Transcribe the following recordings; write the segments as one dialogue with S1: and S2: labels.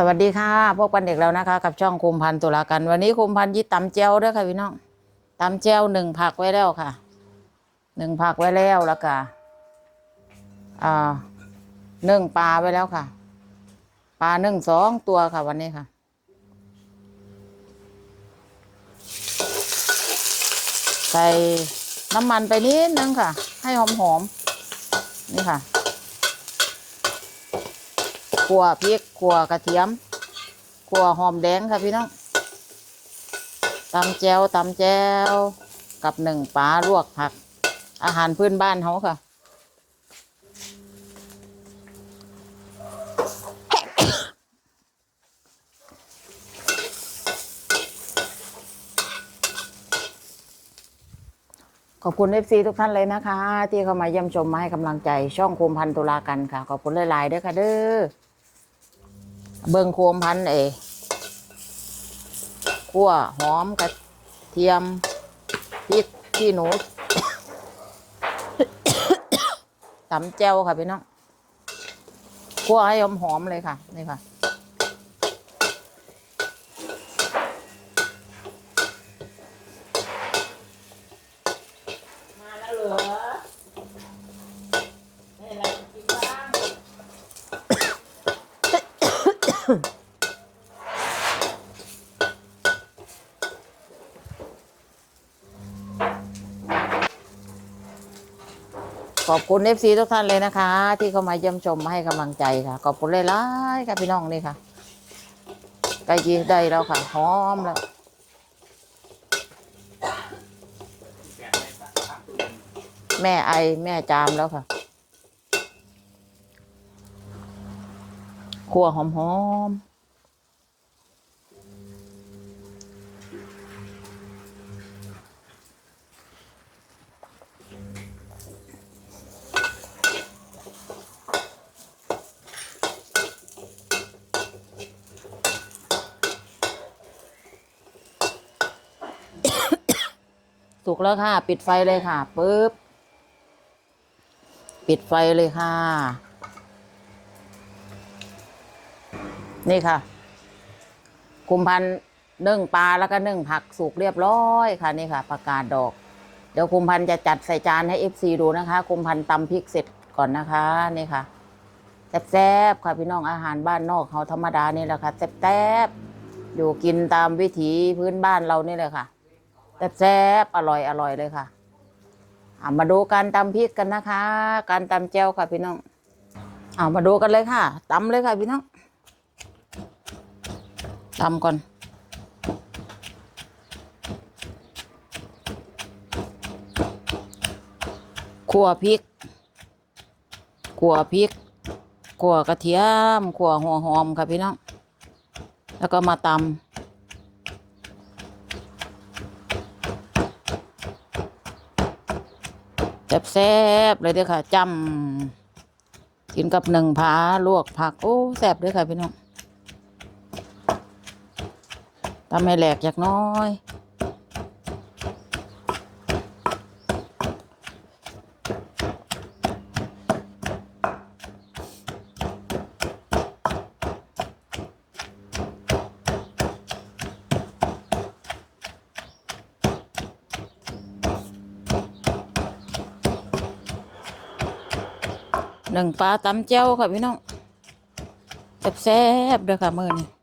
S1: สวัสดีค่ะพบกันเด็กแล้วนะคะ กับช่องคุมพันตุลากัน วันนี้คุมพันยิดตำเจียวด้วยค่ะพี่น้องตำเจียวหนึ่งผักไว้แล้วค่ะหนึ่งผักไว้แล้วแล้วก็อ่านึ่งปลาไว้แล้วค่ะ ปลานึ่งสองตัวค่ะ วันนี้ค่ะ ใส่น้ำมันไปนิดนึงค่ะ ให้หอมๆนี่ค่ะ ขั่วพริกขั่วกระเทียมขั่วหอมแดงค่ะพี่น้องตำแจวตำแจวกับหนึ่งปลาลวกผัก อาหารพื้นบ้านเขาค่ะ ขอบคุณเอฟซีทุกท่านเลยนะคะ ที่เข้ามาเยี่ยมชมมาให้กำลังใจช่องโคมพันตุลากันค่ะ ขอบคุณหลายๆด้วยค่ะเด้อ เบิงโคมพันเอขั่วหอมกระเทียมพริกขี้หนูตำแจ่วค่ะพี่น้องขั่วให้หอมๆเลยค่ะ นี่ค่ะ
S2: มาแล้วเหรอให้อะไรกินบ้าง
S1: ขอบคุณเอฟซีทุกท่านเลยนะคะ ที่เข้ามาเยี่ยมชมมาให้กำลังใจค่ะ ขอบคุณหลายๆค่ะพี่น้องนี่ค่ะใกล้จีได้แล้วค่ะหอมแล้วแม่ไอแม่จามแล้วค่ะ ขั่วหอมๆสุกแล้วค่ะ ปิดไฟเลยค่ะปึ๊บ ปิดไฟเลยค่ะ นี่ค่ะ คุมพันธ์นึ่งปลาแล้วก็นึ่งผักสุกเรียบร้อยค่ะนี่ค่ะประกาศดอก เดี๋ยวคุมพันธ์จะจัดใส่จานให้เอฟซีดูนะคะ คุมพันธ์ตำพริกเสร็จก่อนนะคะนี่ค่ะแซ่บๆค่ะพี่น้องอาหารบ้านนอกเขาธรรมดานี่แหละค่ะแซ่บๆอยู่กินตามวิถีพื้นบ้านเรานี่เลยค่ะแซ่บๆอร่อยอร่อยเลยค่ะเอามาดูการตำพริกกันนะคะ การตำแจ่วค่ะพี่น้องเอามาดูกันเลยค่ะตำเลยค่ะพี่น้อง ตำก่อน ขั่วพริก ขั่วพริก ขั่วกระเทียม ขั่วหัวหอมค่ะพี่น้อง แล้วก็มาตำแซ่บๆเลยเด้อค่ะจำกินกับหนึ่งผาลวกผัก โอ้แซ่บเด้อค่ะพี่น้อง ทำให้แหลกจากน้อย หนึ่งปลาตำเจ้าค่ะพี่น้องแซ่บๆเด้อค่ะมือนี้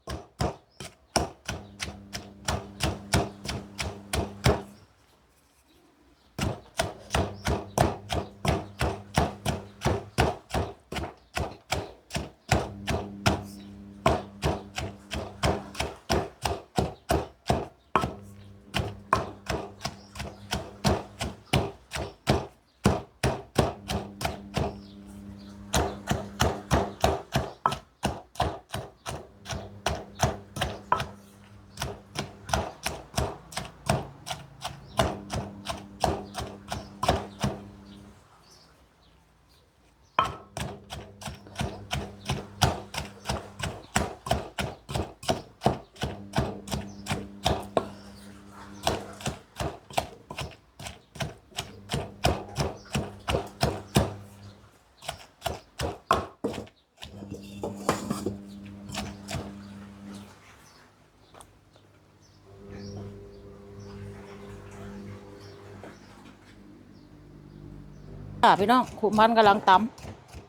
S1: ค่ะพี่น้องคุมพันกำลังต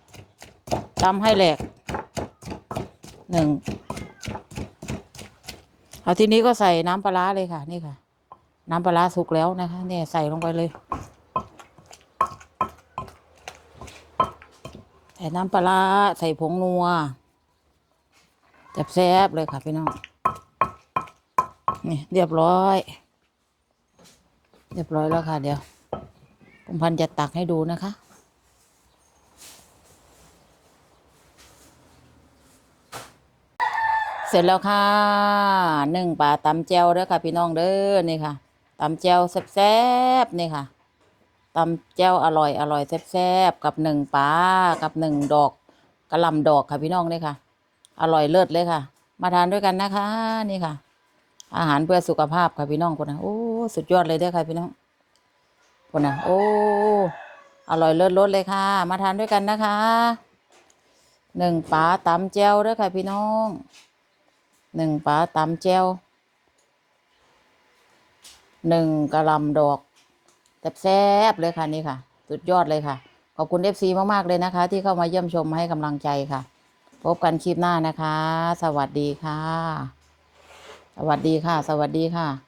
S1: ำตำให้แหลกหนึ่งเอาทีนี้ก็ใส่น้ำปลาเลยค่ะ นี่ค่ะ น้ำปลาสุกแล้วนะคะเนี่ยใส่ลงไปเลยใส่น้ำปลาร้าใส่ผงนัวแซ่บๆเลยค่ะพี่น้องนี่เรียบร้อย เรียบร้อยแล้วค่ะเดี๋ยว คุณพันจะตักให้ดูนะคะ เสร็จแล้วค่ะหนึ่งปลาตำแจวเด้อค่ะ พี่น้องเด้อนี่ค่ะตำแจวแซ่บๆนี่ค่ะตำแจวอร่อยอร่อยแซ่บๆกับหนึ่งปลากับหนึ่งดอกกระลำดอกค่ะพี่น้องนี่ค่ะ อร่อยเลิศเลยค่ะ มาทานด้วยกันนะคะ นี่ค่ะ อาหารเพื่อสุขภาพค่ะพี่น้องคนนะโอ้สุดยอดเลยเด้อค่ะพี่น้อง คนนะโอ้ อร่อยเลิศรสเลยค่ะ มาทานด้วยกันนะคะ หนึ่งปลาตำแจวเด้อค่ะพี่น้อง หนึ่งปลาตำแจวหนึ่งกระลำดอกแซ่บเลยค่ะนี่ค่ะ สุดยอดเลยค่ะ ขอบคุณเอฟซีมาก ๆ เลยนะคะ ที่เข้ามาเยี่ยมชมให้กำลังใจค่ะ พบกันคลิปหน้านะคะ สวัสดีค่ะ สวัสดีค่ะ สวัสดีค่ะ